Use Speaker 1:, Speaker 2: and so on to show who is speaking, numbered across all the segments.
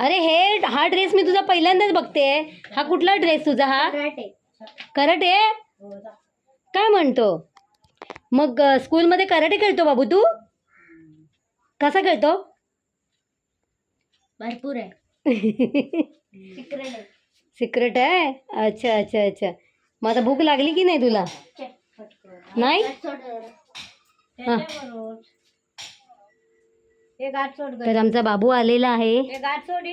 Speaker 1: अरे हे हा ड्रेस मी तुझा पहिल्यांदाच बघते. हा कुठला ड्रेस तुझा हा? कराटे. काय म्हणतो? मग स्कूलमध्ये कराटे खेळतो बाबू तू? कसा खेळतो?
Speaker 2: भरपूर आहे. सिक्रेट आहे?
Speaker 1: सिक्रेट आहे अच्छा अच्छा अच्छा. मग आता भूक लागली की नाही तुला? नाही? हा.
Speaker 2: हे गाठ सोड
Speaker 1: तर आमचा बाबू आलेला आहे.
Speaker 2: गाठ सोड.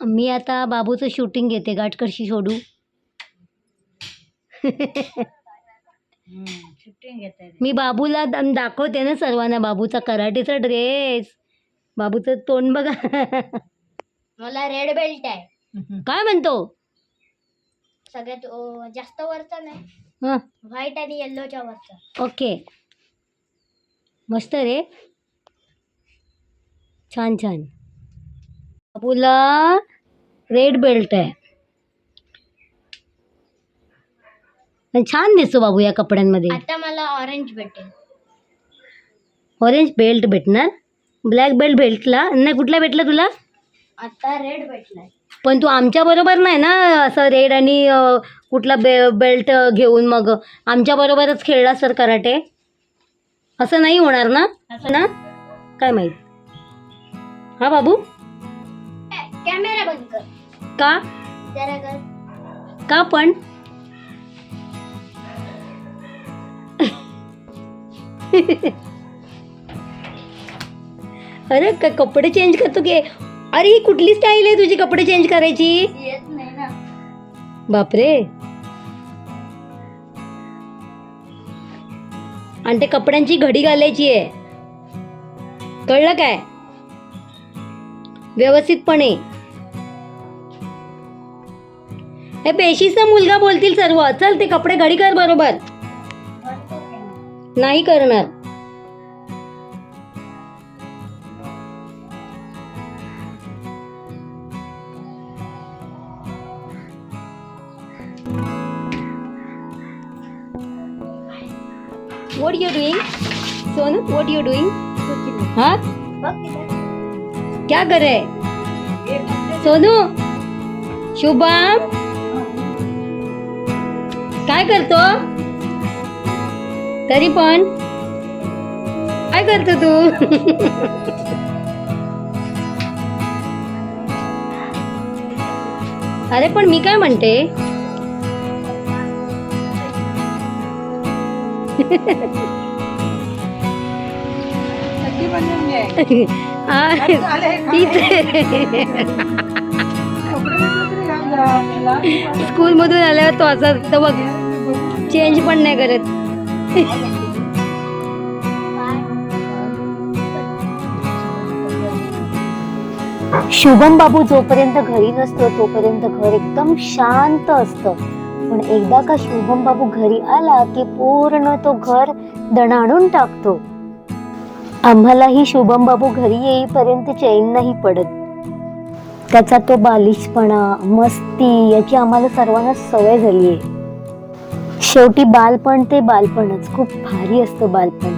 Speaker 1: मी आता बाबूचं शूटिंग घेते. गाठ कशी सोडू?
Speaker 2: शूटिंग घेत आहे
Speaker 1: मी बाबूला द- दाखवते ना सर्वांना बाबूचा कराटेचा ड्रेस बाबूचं तोंड बघा.
Speaker 2: मला रेड बेल्ट आहे.
Speaker 1: काय म्हणतो?
Speaker 2: सगळ्यात जास्त वरचा नाही.
Speaker 1: हं,
Speaker 2: व्हाईट आणि येल्लोच्या वरचा.
Speaker 1: ओके. मस्त रे. छान छान. बाबूला रेड बेल्ट आहे. पण छान दिसतो बाबू या कपड्यांमध्ये.
Speaker 2: आता मला ऑरेंज भेटेल
Speaker 1: ऑरेंज बेल्ट भेटणार. ब्लॅक बेल्ट भेटला. नाही कुठला भेटला तुला?
Speaker 2: आता रेड भेटलाय
Speaker 1: पण तू आमच्या बरोबर नाही ना असं रेड आणि अ, कुठला बे बेल्ट घेऊन मग? आमच्या बरोबरच खेळला सर कराटे. असं नाही होणार ना? असं ना? काय माहीत? हा बाबू?
Speaker 2: कॅमेरा बंद कर.
Speaker 1: का?
Speaker 2: जरा कर.
Speaker 1: का पण? अरे क- कपडे चेंज करतो की? अरे ही कुठली स्टाईल आहे तुझी कपडे चेंज करायची?
Speaker 2: येत नाही ना.
Speaker 1: बापरे. आणि ते कपड्यांची घडी घालायची आहे. कळलं काय? व्यवस्थितपणे. हे पेशीचा मुलगा बोलतील सर्व. चल ते कपडे घडी कर बरोबर. नाही करणार. Doing Sonu what you doing हाँ?
Speaker 2: बघ तिथं.
Speaker 1: क्या कर? रहे सोनू शुभम। काय करतो? तरी पण. काय करतो तू? अरे पण मी काय म्हणते? इथे. स्कूल मधून आल्यावर तो असा तर बघ चेंज पण नाही करत. शुभम बाबू जोपर्यंत घरी नसतो तोपर्यंत घर एकदम शांत असतं. पण एकदा का शुभम बाबू घरी आला की पूर्ण तो घर दणाणून टाकतो. आम्हालाही शुभम बाबू घरी येईपर्यंत चैन नाही पडत. त्याचा तो बालिशपणा मस्ती याची आम्हाला सर्वांना सवय झाली आहे शेवटी बालपण ते बालपणच खूप भारी असतं बालपण.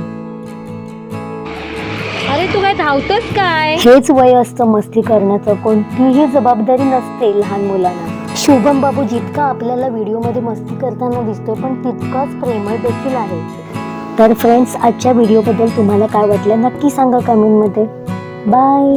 Speaker 1: अरे तू काय धावतोस काय? हेच वय असतं मस्ती करण्याचं कोणतीही जबाबदारी नसते लहान मुलांना. शुभम बाबू जितका आपल्याला व्हिडिओमध्ये मस्ती करताना दिसतोय पण तितकाच प्रेमळ देखील आहे. तर फ्रेंड्स आजच्या व्हिडिओबद्दल तुम्हाला काय वाटलं नक्की सांगा कमेंटमध्ये बाय